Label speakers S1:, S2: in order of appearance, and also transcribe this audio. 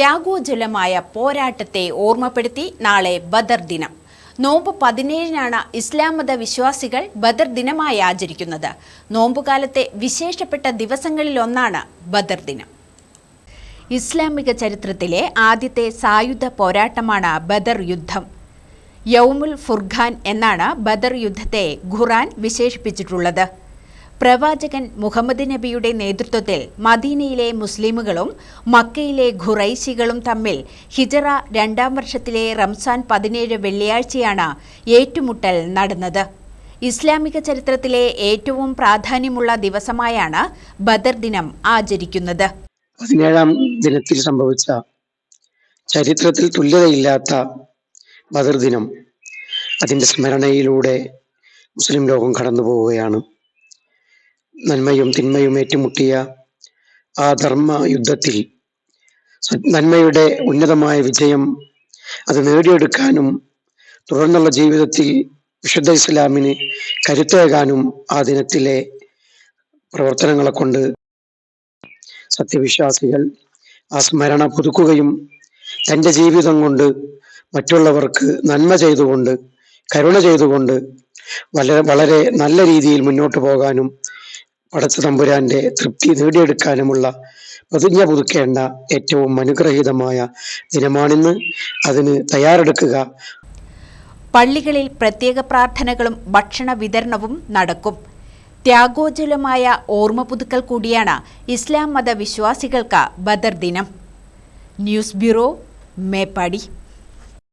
S1: ത്യാഗോജ്വലമായ പോരാട്ടത്തെ ഓർമ്മപ്പെടുത്തി നാളെ ബദർ ദിനം. നോമ്പ് പതിനേഴിനാണ് ഇസ്ലാം മത വിശ്വാസികൾ ബദർ ദിനമായി ആചരിക്കുന്നത്. നോമ്പുകാലത്തെ വിശേഷപ്പെട്ട ദിവസങ്ങളിലൊന്നാണ് ബദർ ദിനം. ഇസ്ലാമിക ചരിത്രത്തിലെ ആദ്യത്തെ സായുധ പോരാട്ടമാണ് ബദർ യുദ്ധം. യൗമുൽ ഫുർഖാൻ എന്നാണ് ബദർ യുദ്ധത്തെ ഖുറാൻ വിശേഷിപ്പിച്ചിട്ടുള്ളത്. പ്രവാചകൻ മുഹമ്മദ് നബിയുടെ നേതൃത്വത്തിൽ മദീനയിലെ മുസ്ലിമുകളും മക്കയിലെ ഖുറൈശികളും തമ്മിൽ ഹിജറ രണ്ടാം വർഷത്തിലെ റംസാൻ പതിനേഴ് വെള്ളിയാഴ്ചയാണ് ഏറ്റുമുട്ടൽ നടന്നത്. ഇസ്ലാമിക ചരിത്രത്തിലെ ഏറ്റവും പ്രാധാന്യമുള്ള ദിവസമായാണ് ബദർ ദിനം ആചരിക്കുന്നത്.
S2: പതിനേഴാം ദിനത്തിൽ സംഭവിച്ച ചരിത്രത്തിൽ തുല്യതയില്ലാത്ത ബദർ ദിനം. അതിന്റെ സ്മരണയിലൂടെ മുസ്ലിം ലോകം കടന്നു പോവുകയാണ് നന്മയും തിന്മയും ഏറ്റുമുട്ടിയ ആ ധർമ്മ യുദ്ധത്തിൽ നന്മയുടെ ഉന്നതമായ വിജയം അത് നേടിയെടുക്കാനും തുടർന്നുള്ള ജീവിതത്തിൽ വിശുദ്ധ ഇസ്ലാമിന് കരുത്തേകാനും ആ ദിനത്തിലെ പ്രവർത്തനങ്ങളെ കൊണ്ട് സത്യവിശ്വാസികൾ ആ സ്മരണ പുതുക്കുകയും തന്റെ ജീവിതം കൊണ്ട് മറ്റുള്ളവർക്ക് നന്മ ചെയ്തുകൊണ്ട് കരുണ ചെയ്തുകൊണ്ട് വളരെ വളരെ നല്ല രീതിയിൽ മുന്നോട്ട് പോകാനും പടച്ച തമ്പുരാന്റെ തൃപ്തി നേടിയെടുക്കാനുമുള്ള പ്രതിജ്ഞ പുതുക്കേണ്ട ഏറ്റവും അനുഗ്രഹീതമായ ദിനമാണിന്ന് അതിന് തയ്യാറെടുക്കുക.
S1: പള്ളികളിൽ പ്രത്യേക പ്രാർത്ഥനകളും ഭക്ഷണ വിതരണവും നടക്കും. ത്യാഗോജ്വലമായ ഓർമ്മ പുതുക്കൽ കൂടിയാണ് ഇസ്ലാം മത വിശ്വാസികൾക്ക് ബദർ ദിനം. News bureau Meppadi.